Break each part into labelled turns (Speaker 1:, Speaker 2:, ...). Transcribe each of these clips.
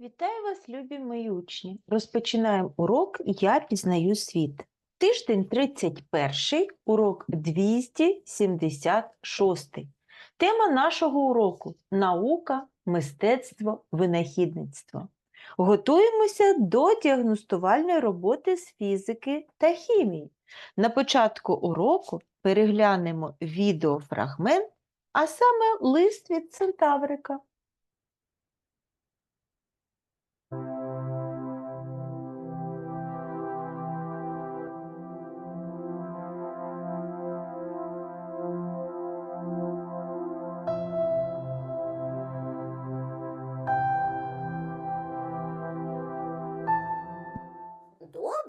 Speaker 1: Вітаю вас, любі мої учні! Розпочинаємо урок Я пізнаю світ. Тиждень 31, урок 276. Тема нашого уроку наука, мистецтво, винахідництво. Готуємося до діагностувальної роботи з фізики та хімії. На початку уроку переглянемо відеофрагмент, а саме лист від Центаврика.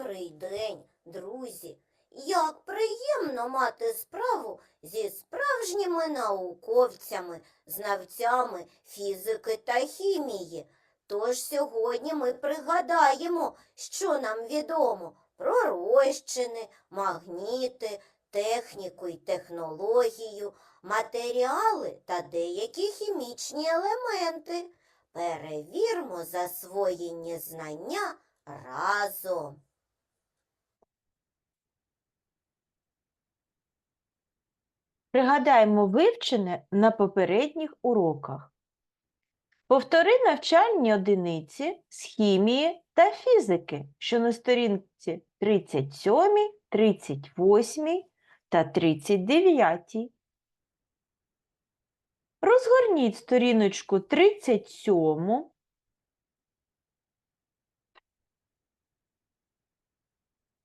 Speaker 2: Добрий день, друзі! Як приємно мати справу зі справжніми науковцями, знавцями фізики та хімії. Тож сьогодні ми пригадаємо, що нам відомо про розчини, магніти, техніку і технологію, матеріали та деякі хімічні елементи. Перевірмо засвоєні знання разом.
Speaker 1: Пригадаємо вивчене на попередніх уроках. Повтори навчальні одиниці з хімії та фізики, що на сторінці 37, 38 та 39. Розгорніть сторіночку 37.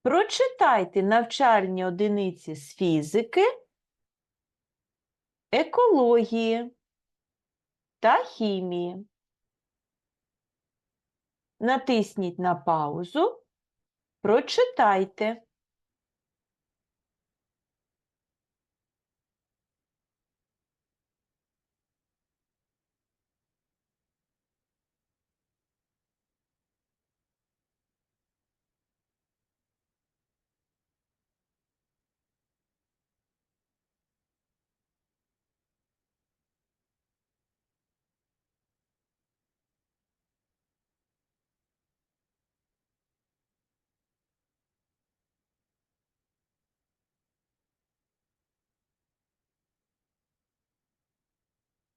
Speaker 1: Прочитайте навчальні одиниці з фізики, екології та хімії. Натисніть на паузу, прочитайте.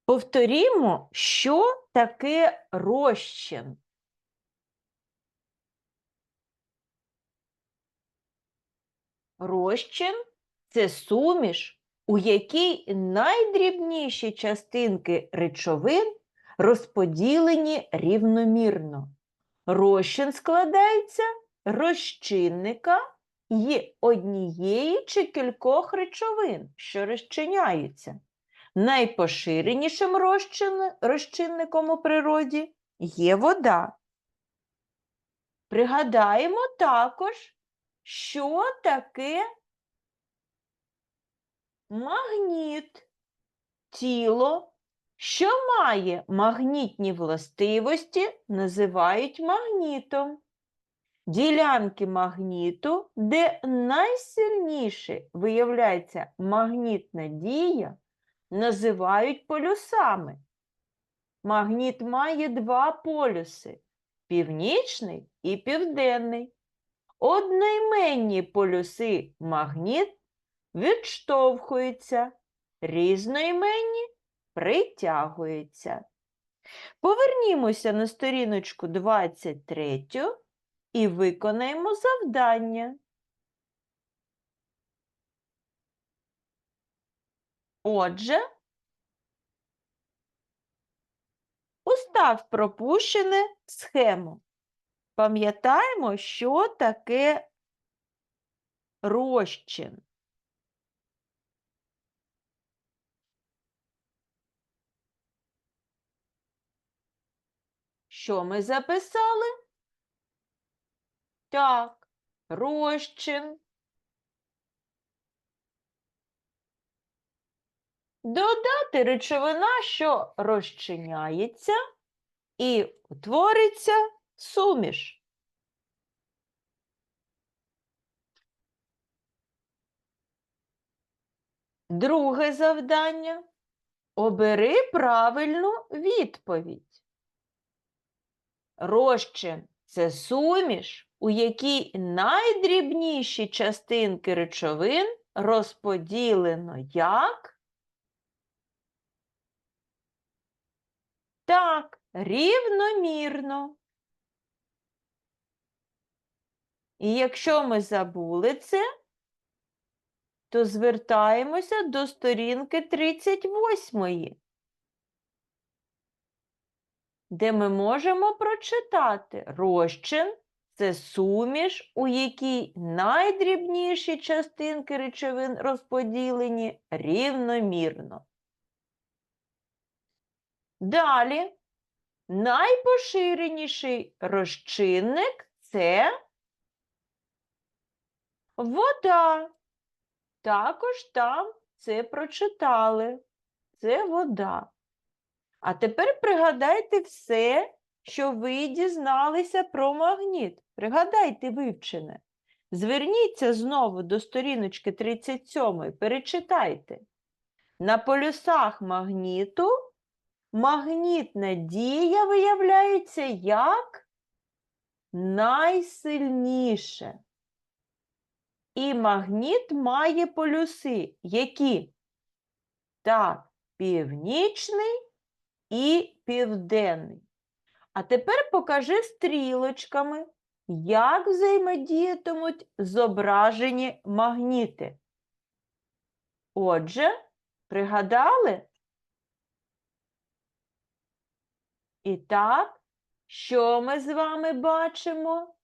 Speaker 1: Повторімо, що таке розчин. Розчин це суміш, у якій найдрібніші частинки речовин розподілені рівномірно. Розчин складається розчинника і однієї чи кількох речовин, що розчиняються. Найпоширенішим розчин- розчинником у природі є вода. Пригадаємо також, що таке магніт. Тіло, що має магнітні властивості, називають магнітом. Ділянки магніту, де найсильніше виявляється магнітна дія, називають полюсами. Магніт має два полюси північний і південний. Одноіменні полюси магніт відштовхуються, різноіменні притягуються. Повернімося на сторіночку 23 і виконаємо завдання. Отже, устав пропущене схему. Пам'ятаємо, що таке розчин. Що ми записали? Так, розчин. Додати речовина, що розчиняється і утвориться суміш. Друге завдання. Обери правильну відповідь. Розчин це суміш, у якій найдрібніші частинки речовин розподілено як? Так, рівномірно. І якщо ми забули це, то звертаємося до сторінки 38, де ми можемо прочитати розчин це суміш, у якій найдрібніші частинки речовин розподілені рівномірно. Далі найпоширеніший розчинник це вода. Також там це прочитали. Це вода. А тепер пригадайте все, що ви дізналися про магніт. Пригадайте вивчене. Зверніться знову до сторіночки 37, перечитайте. На полюсах магніту магнітна дія виявляється як найсильніше. І магніт має полюси, які? Так, північний і південний. А тепер покажи стрілочками, як взаємодіятимуть зображені магніти. Отже, пригадали? І так, що ми з вами бачимо?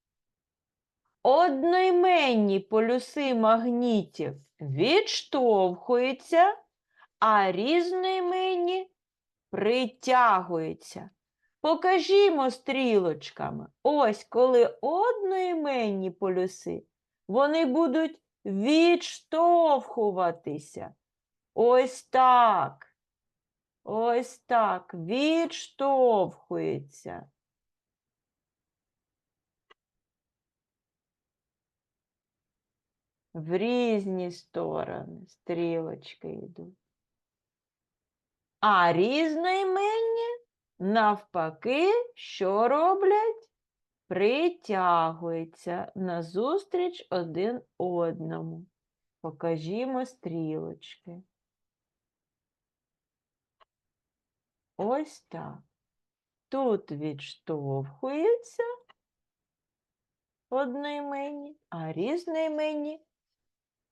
Speaker 1: Одноіменні полюси магнітів відштовхуються, а різноіменні притягуються. Покажімо стрілочками. Ось коли одноіменні полюси, вони будуть відштовхуватися. Ось так. Ось так. Відштовхується. В різні сторони стрілочки йдуть. А різноіменні, навпаки, що роблять? Притягуються назустріч один одному. Покажімо стрілочки. Ось так. Тут відштовхуються одноіменні, а різноіменні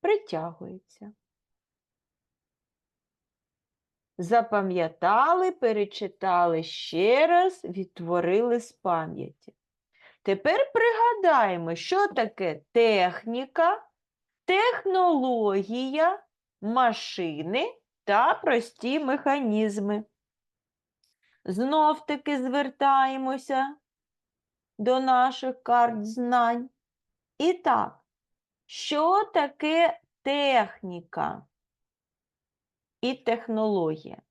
Speaker 1: притягуються. Запам'ятали, перечитали ще раз, відтворили з пам'яті. Тепер пригадаємо, що таке техніка, технологія, машини та прості механізми. Знов-таки звертаємося до наших карт знань. І так, що таке техніка і технологія?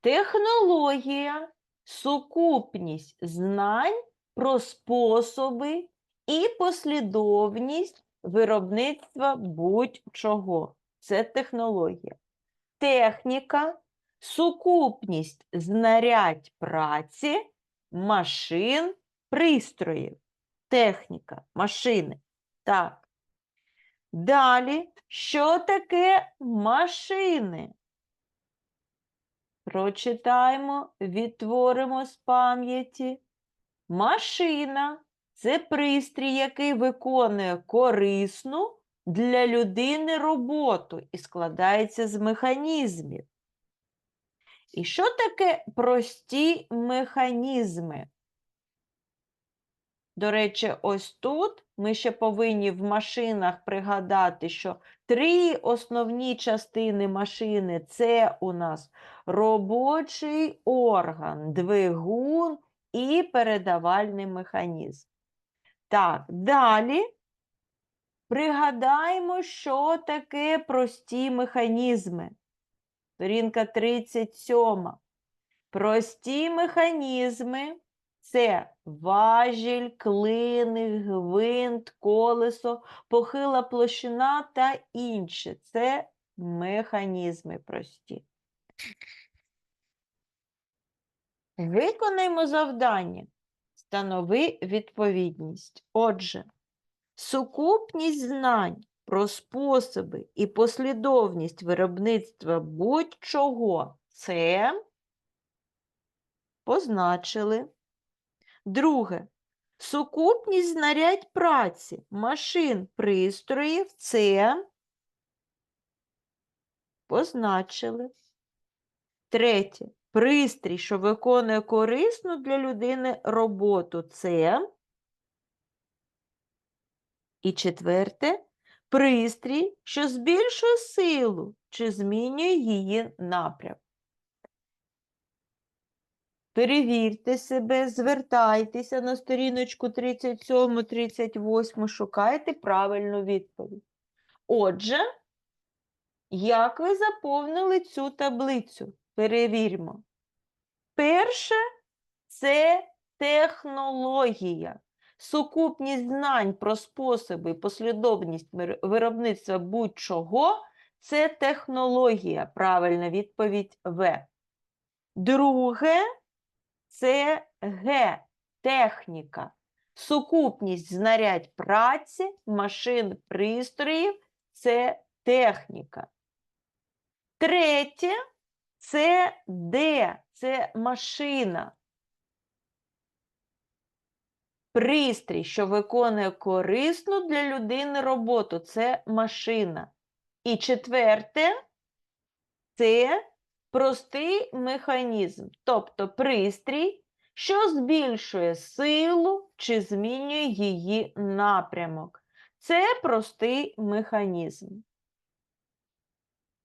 Speaker 1: Технологія сукупність знань про способи і послідовність виробництва будь-чого. Це технологія. Техніка сукупність знарядь праці, машин, пристроїв. Техніка, машини. Так. Далі, що таке машини? Прочитаємо, відтворимо з пам'яті. Машина це пристрій, який виконує корисну для людини роботу і складається з механізмів. І що таке прості механізми? До речі, ось тут ми ще повинні в машинах пригадати, що три основні частини машини це у нас робочий орган, двигун і передавальний механізм. Так, далі пригадаємо, що таке прості механізми. Сторінка 37. Прості механізми це важіль, клини, гвинт, колесо, похила площина та інше. Це механізми прості. Виконаємо завдання. Встанови відповідність. Отже, сукупність знань про способи і послідовність виробництва будь-чого це позначили. Друге. Сукупність знарядь праці, машин, пристроїв це позначили. Третє. Пристрій, що виконує корисну для людини роботу, це. І четверте. Пристрій, що збільшує силу чи змінює її напрям. Перевірте себе, звертайтеся на сторіночку 37-38, шукайте правильну відповідь. Отже, як ви заповнили цю таблицю? Перевіримо. Перше це технологія. Сукупність знань про способи і послідовність виробництва будь-чого це технологія. Правильна відповідь В. Друге це Г. Техніка. Сукупність знарядь праці, машин, пристроїв це техніка. Третє це Д. Це машина. Пристрій, що виконує корисну для людини роботу, це машина. І четверте це простий механізм, тобто пристрій, що збільшує силу чи змінює її напрямок. Це простий механізм.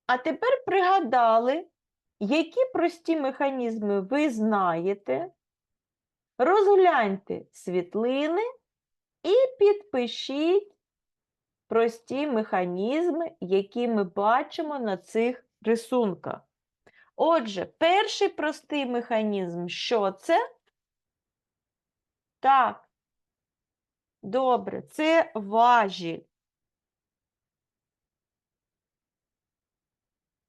Speaker 1: А тепер пригадали, які прості механізми ви знаєте. Розгляньте світлини і підпишіть прості механізми, які ми бачимо на цих рисунках. Отже, перший простий механізм, що це? Так. Добре, це важіль.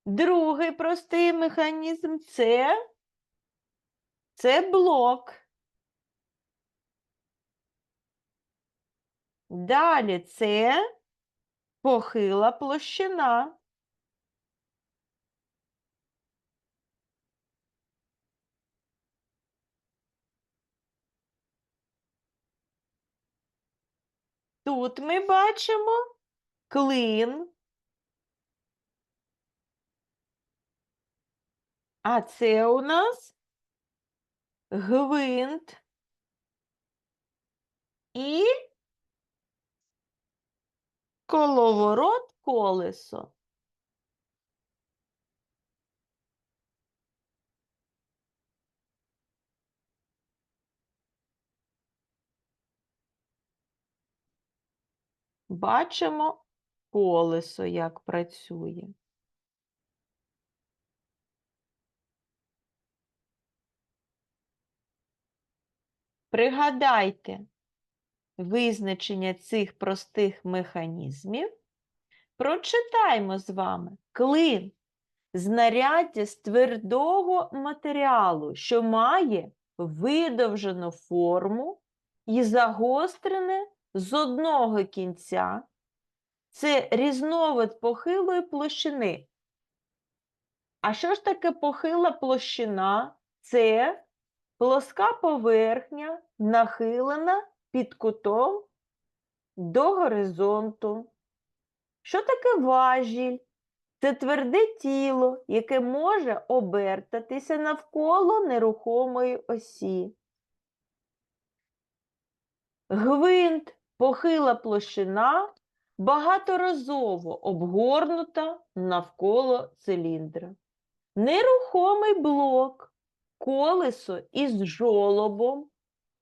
Speaker 1: Другий простий механізм це, це блок. Далі це похила площина. Тут ми бачимо клин. А це у нас гвинт і коловорот колесо. Бачимо колесо, як працює. Пригадайте визначення цих простих механізмів. Прочитаймо з вами клин знаряддя з твердого матеріалу, що має видовжену форму і загострене з одного кінця. Це різновид похилої площини. А що ж таке похила площина? Це плоска поверхня, нахилена під кутом до горизонту. Що таке важіль? Це тверде тіло, яке може обертатися навколо нерухомої осі. Гвинт, похила площина, багаторазово обгорнута навколо циліндра. Нерухомий блок, колесо із жолобом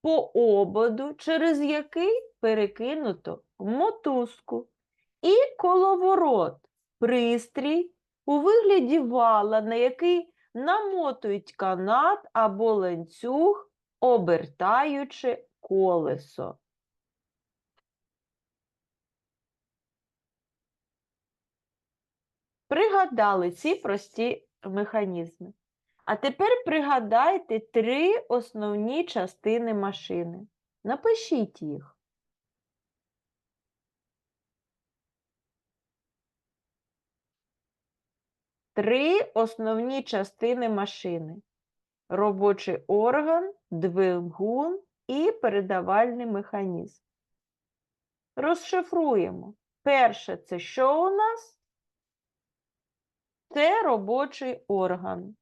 Speaker 1: по ободу, через який перекинуто мотузку. І коловорот, пристрій у вигляді вала, на який намотують канат або ланцюг, обертаючи колесо. Пригадали ці прості механізми. А тепер пригадайте три основні частини машини. Напишіть їх. Три основні частини машини: робочий орган, двигун і передавальний механізм. Розшифруємо. Перше це що у нас? Це робочий орган.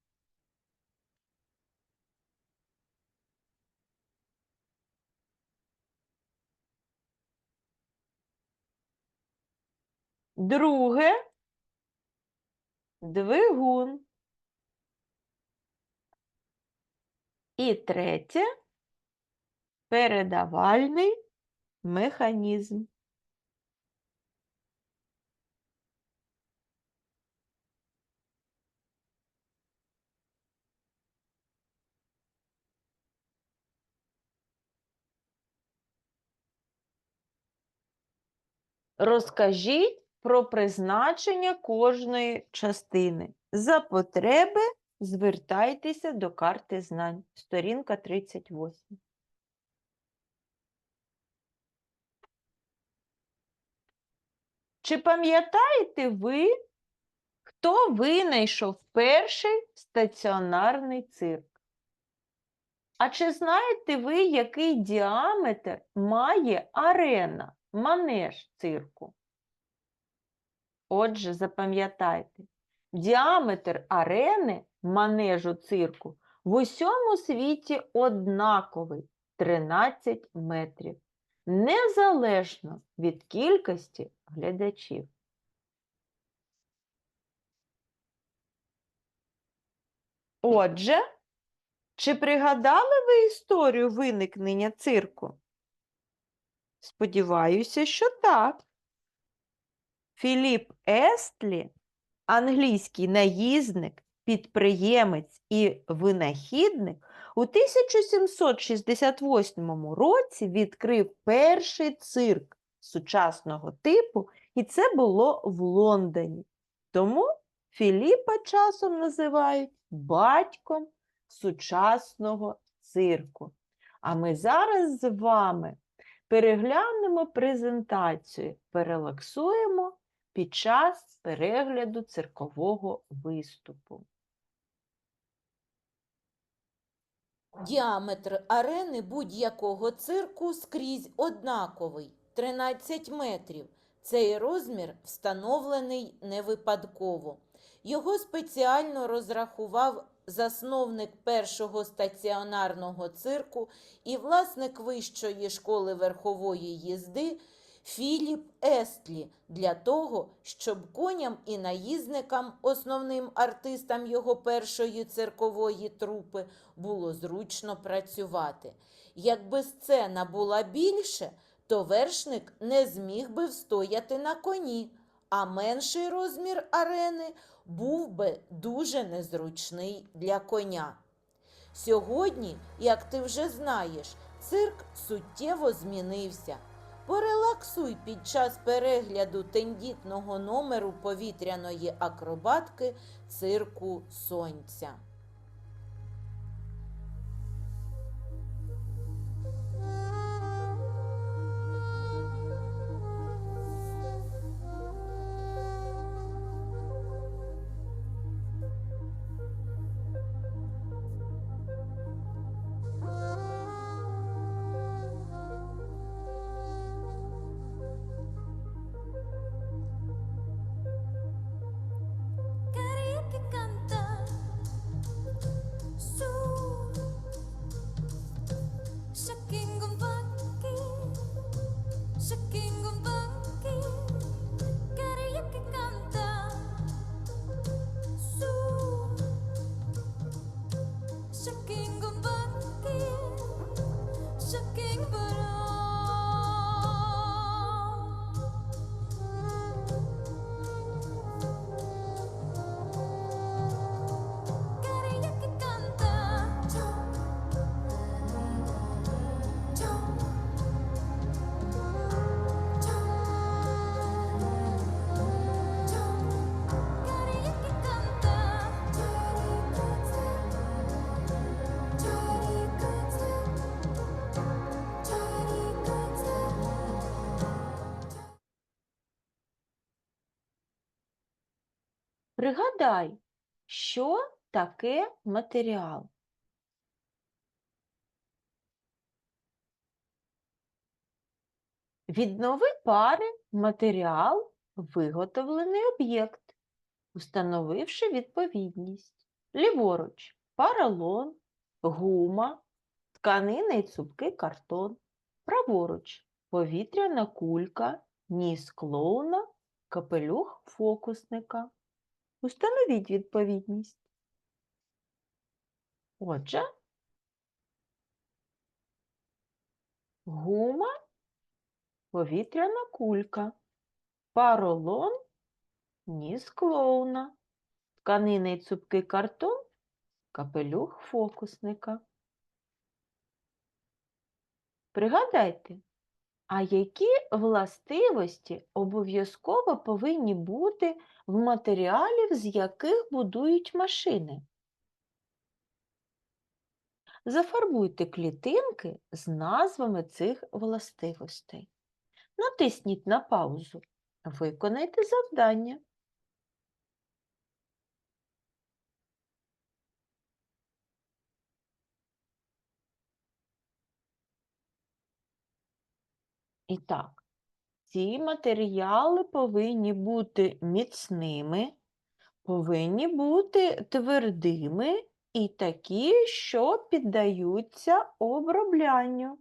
Speaker 1: Друге двигун. І третє передавальний механізм. Розкажіть про призначення кожної частини. За потреби звертайтеся до карти знань. Сторінка 38. Чи пам'ятаєте ви, хто винайшов перший стаціонарний цирк? А чи знаєте ви, який діаметр має арена, манеж цирку? Отже, запам'ятайте, діаметр арени манежу цирку в усьому світі однаковий 13 метрів, незалежно від кількості глядачів. Отже, чи пригадали ви історію виникнення цирку? Сподіваюся, що так. Філіп Естлі, англійський наїзник, підприємець і винахідник, у 1768 році відкрив перший цирк сучасного типу, і це було в Лондоні. Тому Філіпа часом називають батьком сучасного цирку. А ми зараз з вами переглянемо презентацію, перелаксуємо під час перегляду циркового виступу.
Speaker 3: Діаметр арени будь-якого цирку скрізь однаковий 13 метрів. Цей розмір встановлений не випадково. Його спеціально розрахував засновник першого стаціонарного цирку і власник Вищої школи верхової їзди Філіп Естлі для того, щоб коням і наїзникам, основним артистам його першої циркової трупи, було зручно працювати. Якби сцена була більше, то вершник не зміг би встояти на коні, а менший розмір арени був би дуже незручний для коня. Сьогодні, як ти вже знаєш, цирк суттєво змінився. Порелаксуй під час перегляду тендітного номеру повітряної акробатки цирку сонця.
Speaker 1: Пригадай, що таке матеріал? Віднови пари матеріал виготовлений об'єкт, установивши відповідність. Ліворуч поролон, гума, тканина і цупкий картон. Праворуч повітряна кулька, ніс клоуна, капелюх фокусника. Установіть відповідність. Отже, гума, повітряна кулька, паролон, ніс клоуна, тканина і цупкий картон, капелюх фокусника. Пригадайте, а які властивості обов'язково повинні бути в матеріалів, з яких будують машини? Зафарбуйте клітинки з назвами цих властивостей. Натисніть на паузу. Виконайте завдання. І так, ці матеріали повинні бути міцними, повинні бути твердими і такі, що піддаються оброблянню.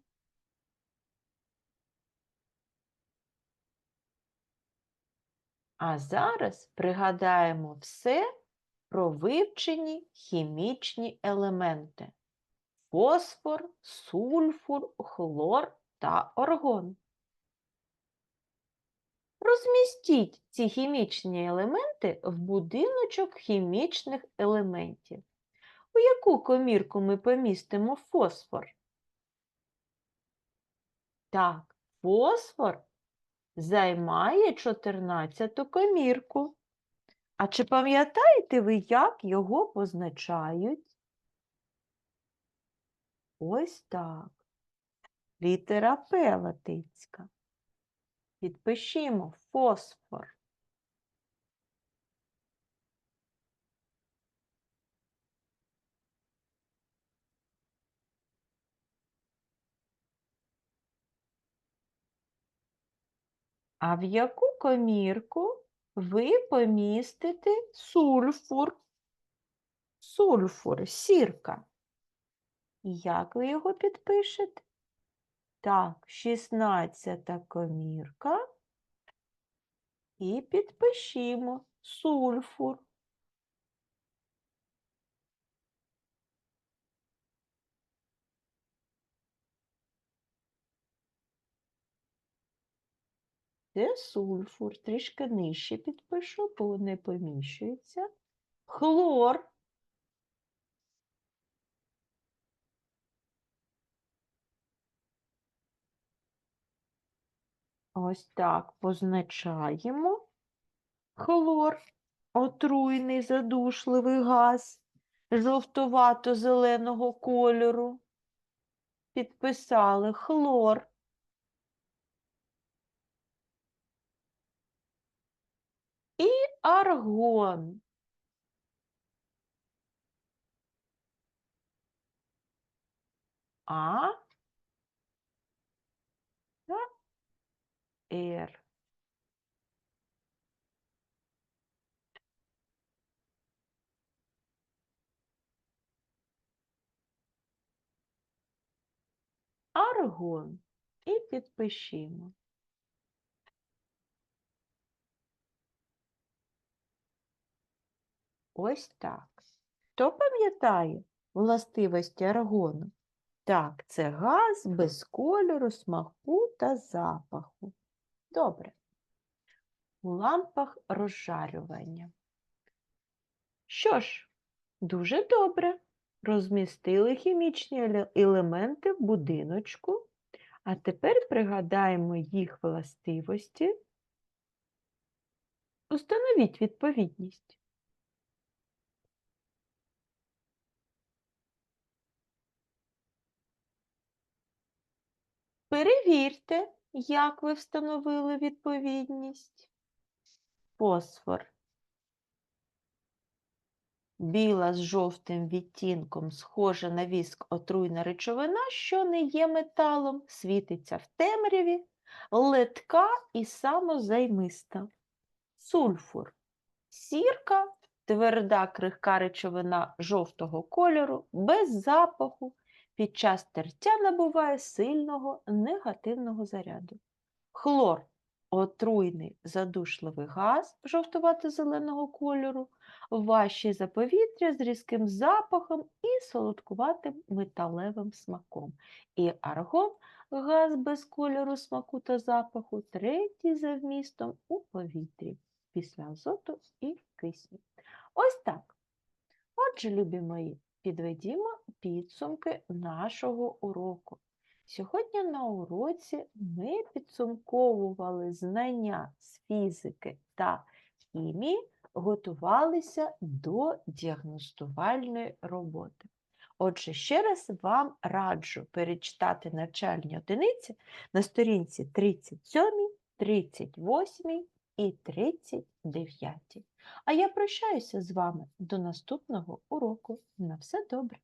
Speaker 1: А зараз пригадаємо все про вивчені хімічні елементи фосфор, сульфур, хлор та аргон. Розмістіть ці хімічні елементи в будиночок хімічних елементів. У яку комірку ми помістимо фосфор? Так, фосфор займає 14 комірку. А чи пам'ятаєте ви, як його позначають? Ось так. Літера П латинська. Підпишімо фосфор. А в яку комірку ви помістите сульфур? Сульфур, сірка. Як ви його підпишете? Так, 16 комірка. І підпишімо сульфур. Це сульфур. Трішки нижче підпишу, бо не поміщується. Хлор. Ось так позначаємо. Хлор, отруйний задушливий газ жовтувато-зеленого кольору. Підписали хлор. І аргон. А та Р. Аргон. І підпишімо. Ось так. Хто пам'ятає властивості аргону? Так, це газ без кольору, смаку та запаху. Добре. У лампах розжарювання. Що ж, дуже добре. Розмістили хімічні елементи в будиночку. А тепер пригадаємо їх властивості. Установіть відповідність. Перевірте, як ви встановили відповідність. Фосфор Біла з жовтим відтінком, схожа на віск отруйна речовина, що не є металом, світиться в темряві, летка і самозаймиста. Сульфур. Сірка тверда крихка речовина жовтого кольору, без запаху, під час тертя набуває сильного негативного заряду. Хлор отруйний задушливий газ жовтувато-зеленого кольору, важчий за повітря з різким запахом і солодкуватим металевим смаком. І аргон газ без кольору, смаку та запаху, третій за вмістом у повітрі після азоту і кисню. Ось так. Отже, любі мої, підведімо підсумки нашого уроку. Сьогодні на уроці ми підсумковували знання з фізики та хімії, готувалися до діагностувальної роботи. Отже, ще раз вам раджу перечитати навчальні одиниці на сторінці 37, 38 і 39. А я прощаюся з вами до наступного уроку. На все добре!